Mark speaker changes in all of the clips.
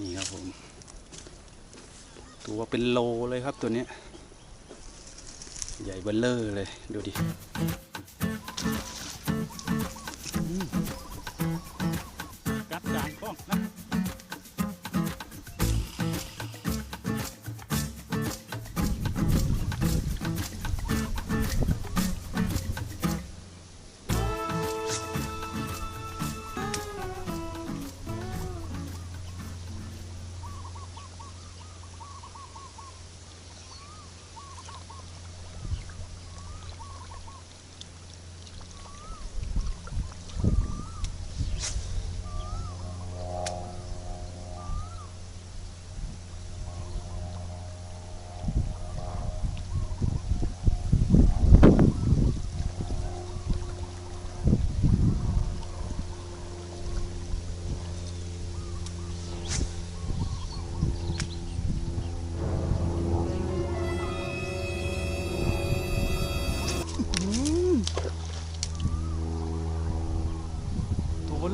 Speaker 1: นี่ครับผม ตัวเป็นโลเลยครับตัวนี้ ใหญ่เบลเลอร์เลย ดูดิ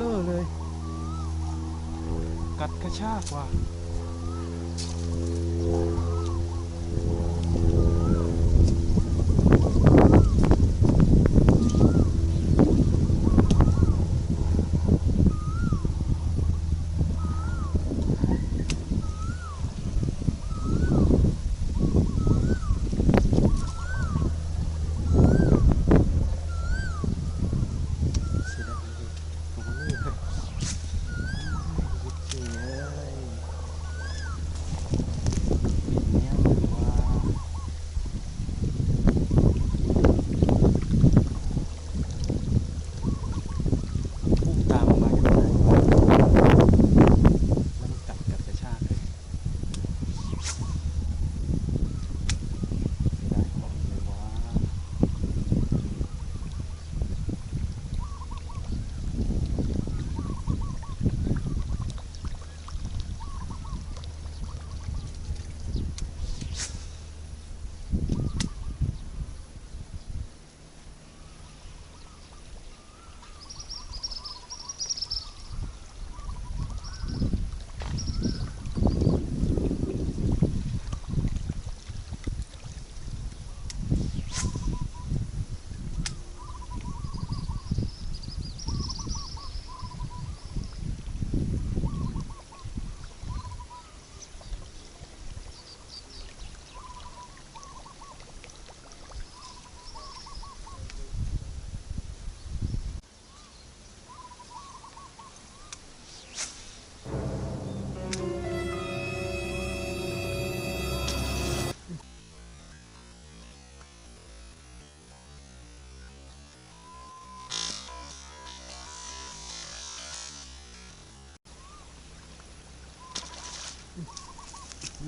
Speaker 1: เลเลอร์เลย กัดกระชากว่ะ ใส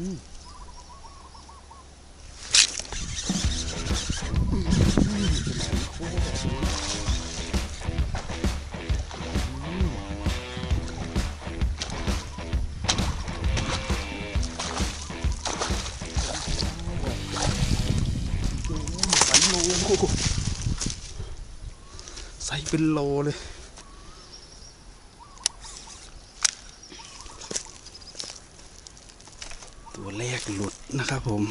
Speaker 1: ่เป็นโลเลย ตัว แรกหลุดนะครับผม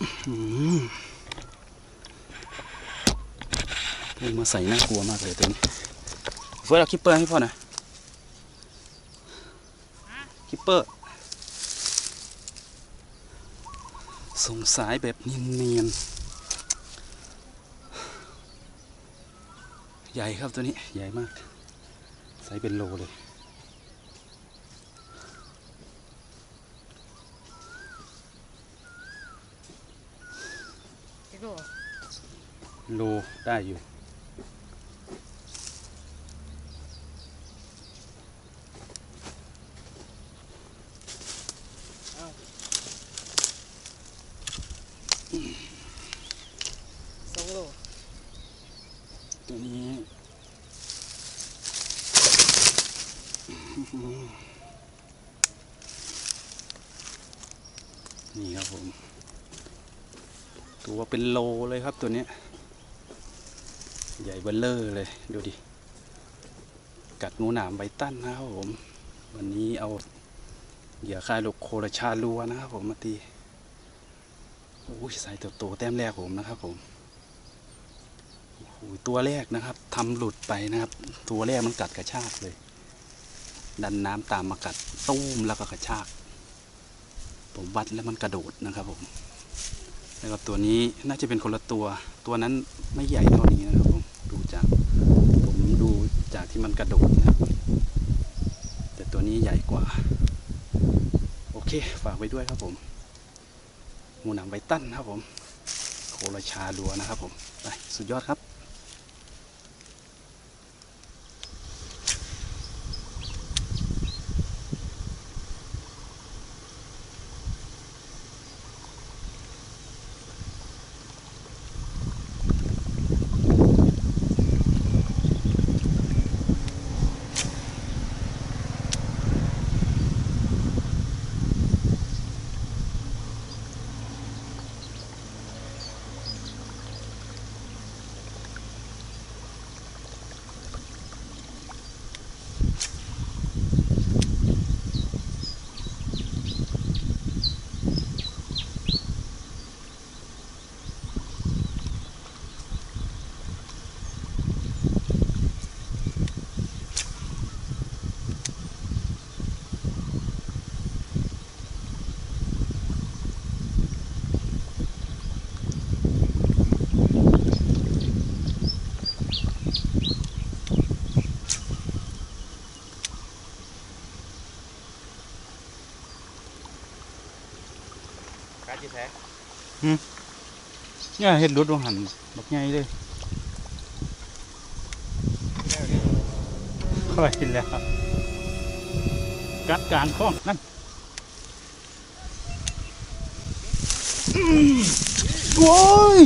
Speaker 1: อื้อหือพุ่งมาใส่น่ากลัวมากเลยตัวนี้เฟิร์สเอาคิปเปอร์ให้พ่อหน่อยคิปเปอร์ส่งสายแบบเนียนๆใหญ่ครับตัวนี้ใหญ่มากไซส์เป็นโลเลย
Speaker 2: พี่โก้
Speaker 1: โลได้อยู่
Speaker 2: สองโล
Speaker 1: ตัวนี้นี่ครับผม ตัวเป็นโลเลยครับตัวเนี้ย ใหญ่เบลเลอร์เลย ดูดิ กัดงูหนามไบตั้นนะครับผม วันนี้เอาเหยื่อคลายลูกโคราชาลัวนะครับผมมาตีโอ้ยสายโตแต้มแรกผมนะครับผมโอ้โหตัวแรกนะครับทำหลุดไปนะครับ ตัวแรกมันกัดกระชากเลย ดันน้ำตามมากัดตุ้มแล้วก็กระชาก ผมวัดแล้วมันกระโดดนะครับผมแล้วก็ตัวนี้น่าจะเป็นคนละตัว ตัวนั้นไม่ใหญ่เท่านี้นะครับผม ดูจาก ผมดูจาก ที่มันกระโดดนะครับแต่ตัวนี้ใหญ่กว่า โอเค ฝากไว้ด้วยครับผมหมูหนังไบตันนะครับผม โคราชาลัวนะครับผม ไป สุดยอดครับ เนี่ยเห็ดรุดวงหันบักใหญ่เลยเข้าไปกินแล้วกัดกลางข้องนั่นโอ้ย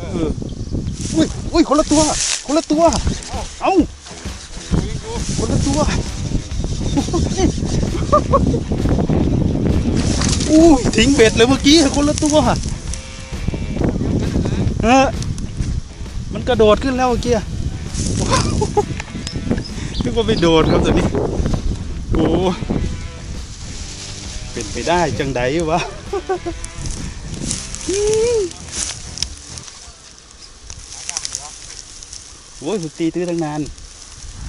Speaker 1: เอออุ้ยอุ้ยคนละตัว คนละตัว เอ้า คนละตัวอู้ยทิ้งเบ็ดเลยเมื่อกี้คนละตัวเออมันกระโดดขึ้นแล้วเมื่อกี้นึกว่าไปโดดครับตัวนี้โอ้เป็นไปได้จังไดวะโอ้ยผมตีตื้อตั้งนาน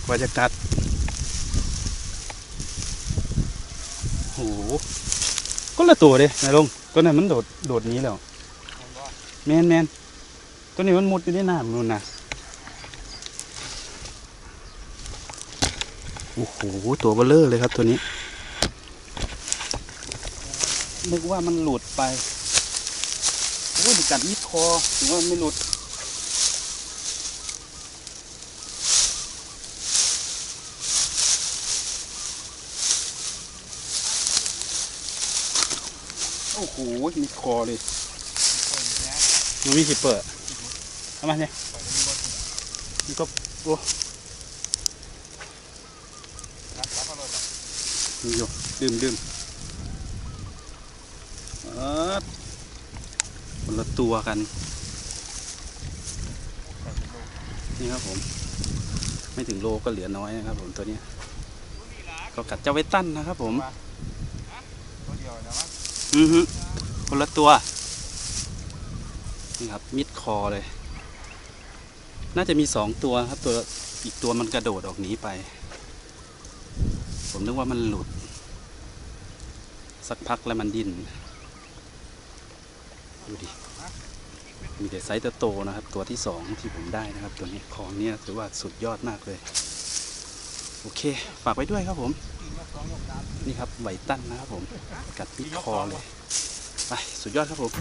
Speaker 1: ว่าจะกัดโหก็ละตัวเด้นายลงตัวนั้นมันโดดโดดนี้แล้วแมนแมนตัวนี้มันมุดอยู่ในน้ำนู่นนะโอ้โหตัวเบลเลอร์เลยครับตัวนี้ นึกว่ามันหลุดไปโอ้ยกัดมิดคอถือว่าไม่หลุด โอ้โหมิดคอเลยมันมีสิเปิดเอามาเนี่ยนี่ก็โอ้นี่อยู่ดื่มดื่มเออคนละตัวกัน นี่ครับผม ไม่ถึงโลก็เหลือน้อยนะครับผมตัวเนี้ยก็กัดเจ้าไว้ตั้นนะครับผม
Speaker 3: ตัวเดียวนะมั้ง
Speaker 1: อือฮึ คนละตัว นี่ครับ มิดคอเลย น่าจะมีสองตัวครับตัวอีกตัวมันกระโดดออกหนีไป ผมนึกว่ามันหลุด สักพักแล้วมันดิ้น ดูดิ มีแต่ไซส์โตนะครับ ตัวที่สองที่ผมได้นะครับ ตัวนี้ของเนี่ยถือว่าสุดยอดมากเลย โอเค ฝากไว้ด้วยครับผม นี่ครับไหวตั้นนะครับผม กัดมิดคอเลย สุดยอดครับผม